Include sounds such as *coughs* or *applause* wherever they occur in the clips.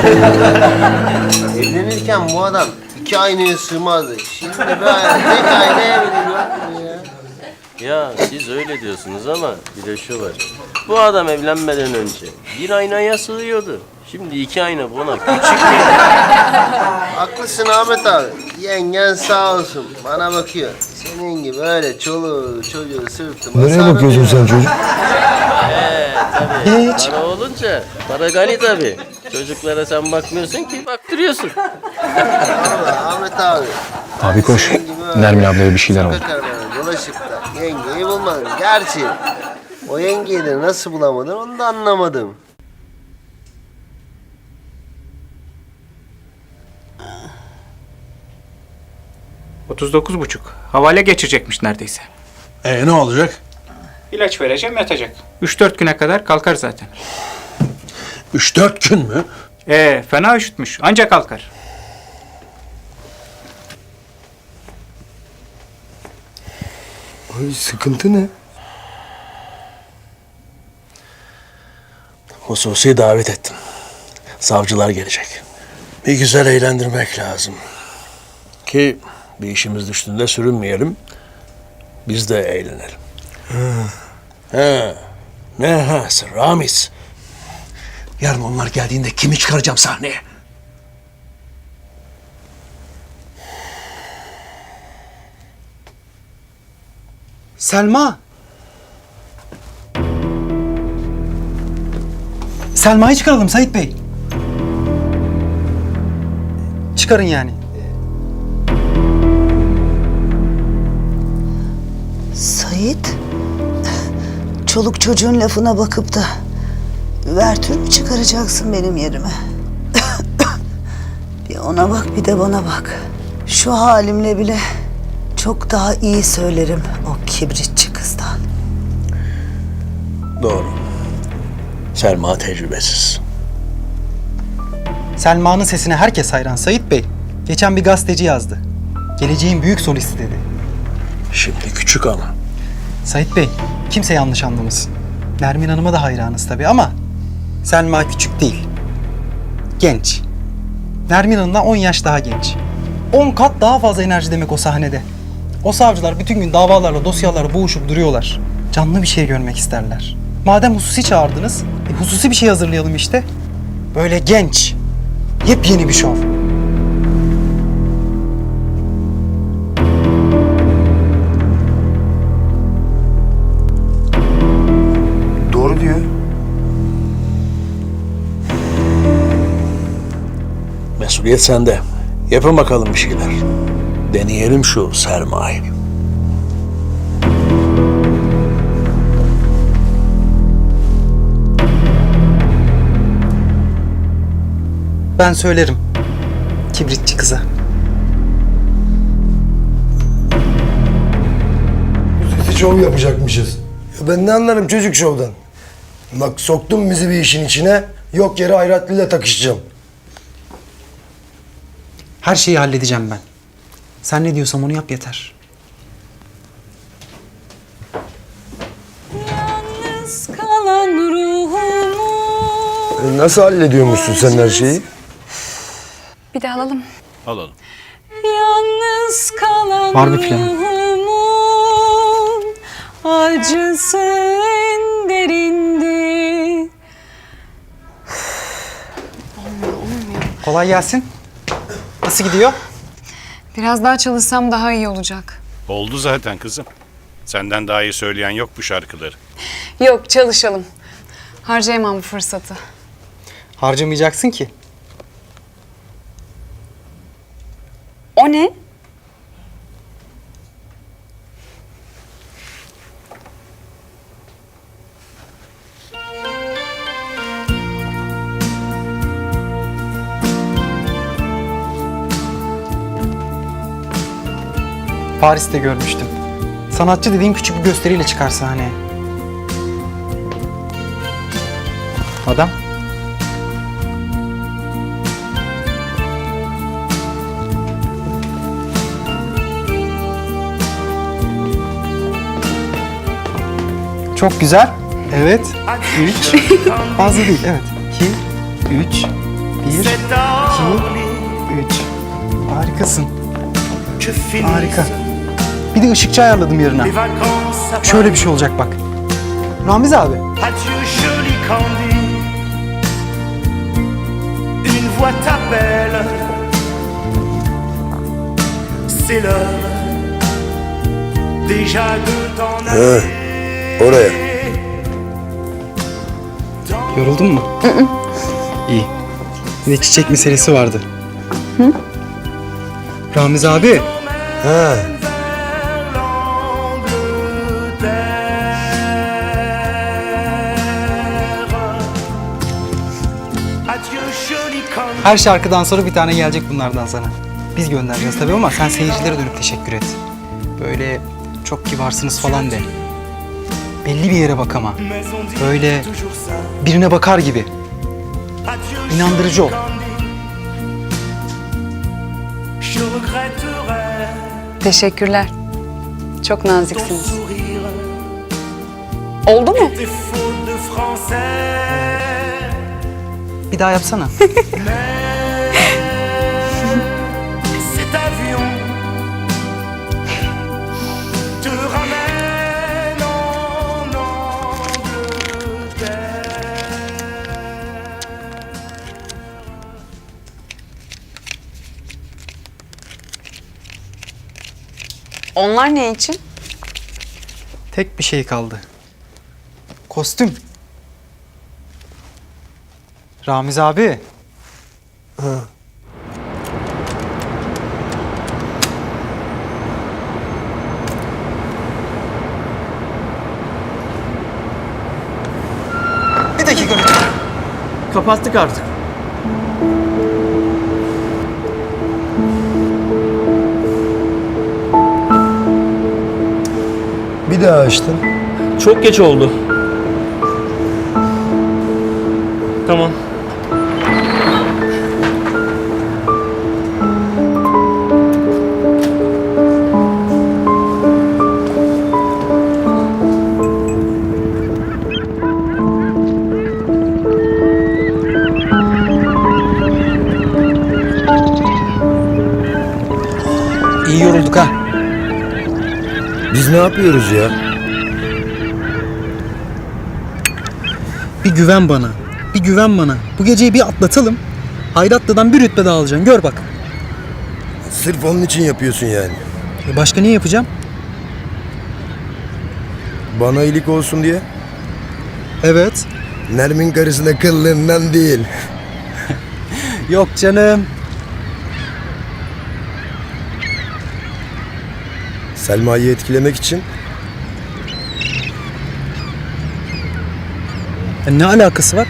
*laughs* Evlenirken bu adam iki aynaya sığmazdı. Şimdi böyle tek aynaya ya. Ya siz öyle diyorsunuz ama bir de şu var. Bu adam evlenmeden önce bir aynaya sığıyordu. Şimdi iki ayna buna küçük. Haklısın Ahmet abi. Yengen sağ olsun bana bakıyor. Senin gibi öyle çoluğu çocuğu sırtıma Nereye bakıyorsun sen çocuk? Tabii para olunca para gani tabii. Çocuklara sen bakmıyorsun ki baktırıyorsun. Ahmet abi. Abi koş. Nermin ablaya bir şeyler oldu. Dolaşıp da yengeyi bulmadın. Gerçi o yengeyi de nasıl bulamadın onu da anlamadım. buçuk. Havale geçirecekmiş neredeyse. E ne olacak? İlaç vereceğim yatacak. 3-4 güne kadar kalkar zaten. Üç dört gün mü? Ee, fena üşütmüş. Ancak kalkar. Ay sıkıntı ne? Hususi davet ettim. Savcılar gelecek. Bir güzel eğlendirmek lazım. Ki bir işimiz düştüğünde sürünmeyelim. Biz de eğlenelim. Ha. Ne hası Ramiz. Yarın onlar geldiğinde kimi çıkaracağım sahneye? Selma. Selma'yı çıkaralım Sait Bey. Çıkarın yani. Sait, çoluk çocuğun lafına bakıp da vertür mü çıkaracaksın benim yerime? *coughs* bir ona bak bir de bana bak. Şu halimle bile çok daha iyi söylerim o kibritçi kızdan. Doğru. Selma tecrübesiz. Selma'nın sesine herkes hayran Sait Bey. Geçen bir gazeteci yazdı. Geleceğin büyük solisti dedi. Şimdi küçük ama. Sait Bey, kimse yanlış anlamasın. Nermin Hanım'a da hayranız tabii ama Selma küçük değil. Genç. Nermin Hanım'dan 10 yaş daha genç. 10 kat daha fazla enerji demek o sahnede. O savcılar bütün gün davalarla, dosyalarla boğuşup duruyorlar. Canlı bir şey görmek isterler. Madem hususi çağırdınız, e, hususi bir şey hazırlayalım işte. Böyle genç, yepyeni bir şov. Mesuliyet sende. Yapın bakalım bir şeyler. Deneyelim şu sermayeyi. Ben söylerim. Kibritçi kıza. Sesi şov yapacakmışız. Ya ben ne anlarım çocuk şovdan. Bak soktun bizi bir işin içine. Yok yere Hayratlı'yla takışacağım. Her şeyi halledeceğim ben. Sen ne diyorsam onu yap yeter. kalan ruhumu E, nasıl hallediyormuşsun sen her şeyi? Bir de alalım. Alalım. Yalnız kalan Var bir planı. ruhumun acısı en derindi. Kolay gelsin. Nasıl gidiyor? Biraz daha çalışsam daha iyi olacak. Oldu zaten kızım. Senden daha iyi söyleyen yok bu şarkıları. Yok çalışalım. Harcayamam bu fırsatı. Harcamayacaksın ki. O ne? Paris'te görmüştüm. Sanatçı dediğin küçük bir gösteriyle çıkar sahneye. Adam. Çok güzel. Evet. Üç. Fazla değil. Evet. İki, üç, Bir, iki, üç. Harikasın. Harika. Bir de ışıkçı ayarladım yarına. Şöyle bir şey olacak bak. Ramiz abi. Aller. Oraya. Yoruldun mu? İyi. Bir de çiçek meselesi vardı. Ramiz abi. Ha. Her şarkıdan sonra bir tane gelecek bunlardan sana. Biz göndereceğiz tabii ama sen seyircilere dönüp teşekkür et. Böyle çok kibarsınız falan de. Belli bir yere bak ama. Böyle birine bakar gibi. İnandırıcı ol. Teşekkürler. Çok naziksiniz. Oldu mu? Bir daha yapsana. *laughs* Onlar ne için? Tek bir şey kaldı. Kostüm. Ramiz abi. Bir dakika lütfen. Kapattık artık. Bir daha açtın. Çok geç oldu. Tamam. Yapıyoruz ya? Bir güven bana. Bir güven bana. Bu geceyi bir atlatalım. Hayratlı'dan bir rütbe daha alacaksın. Gör bak. Sırf onun için yapıyorsun yani. E başka niye yapacağım? Bana iyilik olsun diye. Evet. Nermin karısına kıllığından değil. Yok canım. Selma'yı etkilemek için E ne alakası var?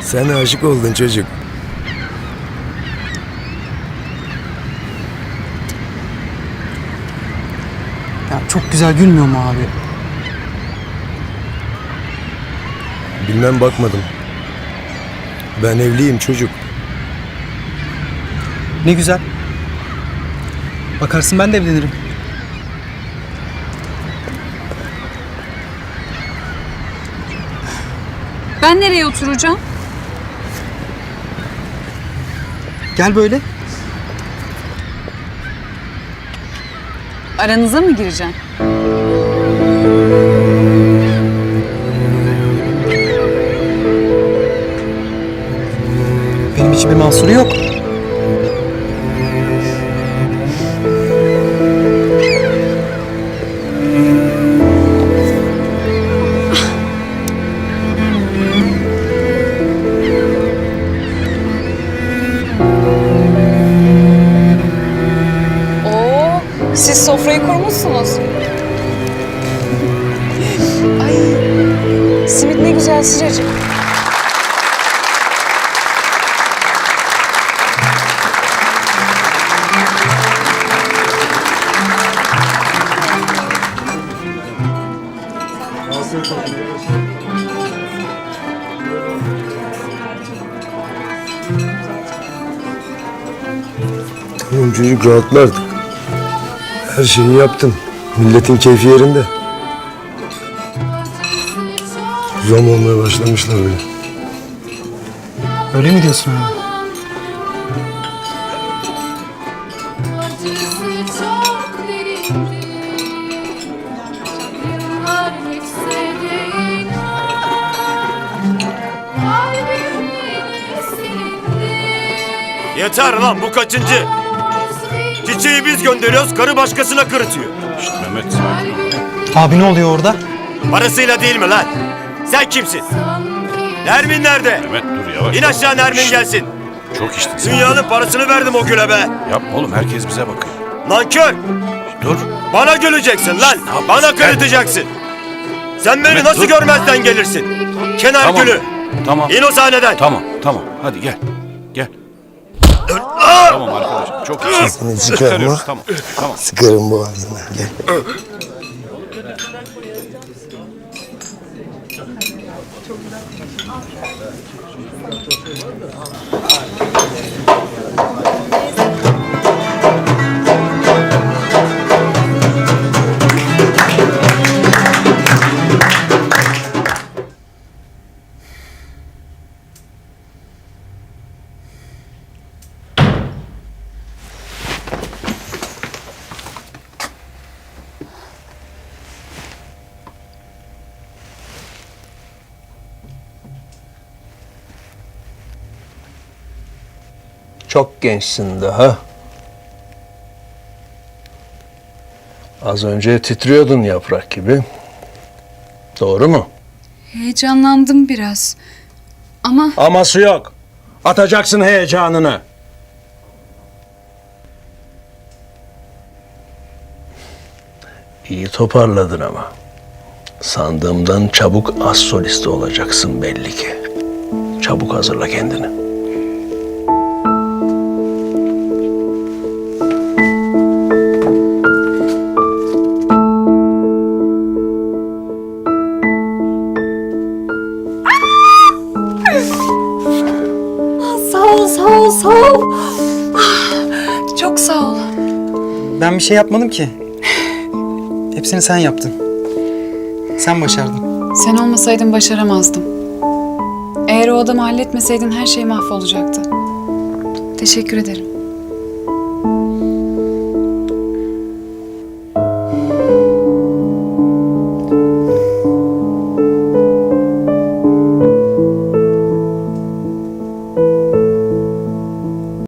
sen aşık oldun çocuk. Ya çok güzel gülmüyor mu abi? Bilmem bakmadım. Ben evliyim çocuk. Ne güzel. Bakarsın ben de evlenirim. Ben nereye oturacağım? Gel böyle. Aranıza mı gireceğim? Benim için bir mahsuru yok. Kurmuşsunuz. Ay, simit ne güzel sıcacık. Oğlum çocuk rahatla. Her şeyi yaptın. Milletin keyfi yerinde. Zom olmaya başlamışlar bile. Öyle mi diyorsun abi? Yeter lan bu kaçıncı? Çiçeği biz gönderiyoruz, karı başkasına kırıtıyor. Şşt Mehmet sakin ol. Abi ne oluyor orada? Parasıyla değil mi lan? Sen kimsin? Nermin nerede? Mehmet dur yavaş. İn aşağı Nermin gelsin. Çok içtin sen. Dünyanın parasını verdim o güle be. Yapma oğlum herkes bize bakıyor. Nankör. Dur. Bana güleceksin lan. yapıyorsun? Bana kırıtacaksın. Sen beni Mehmet, nasıl dur. görmezden gelirsin? Kenar Tamam. gülü. Tamam. İn o sahneden. Tamam tamam hadi. Gel. Tamam arkadaşım çok iyi. Seni çıkarma. Çıkarıyoruz tamam. Tamam. Sıkarım boğazına. Gel. Çok gençsin daha. Az önce titriyordun yaprak gibi. Doğru mu? Heyecanlandım biraz. Ama Aması yok. Atacaksın heyecanını. İyi toparladın ama. Sandığımdan çabuk az soliste olacaksın belli ki. Çabuk hazırla kendini. Ben bir şey yapmadım ki. Hepsini sen yaptın. Sen başardın. Sen olmasaydın başaramazdım. Eğer o adamı halletmeseydin her şey mahvolacaktı. Teşekkür ederim.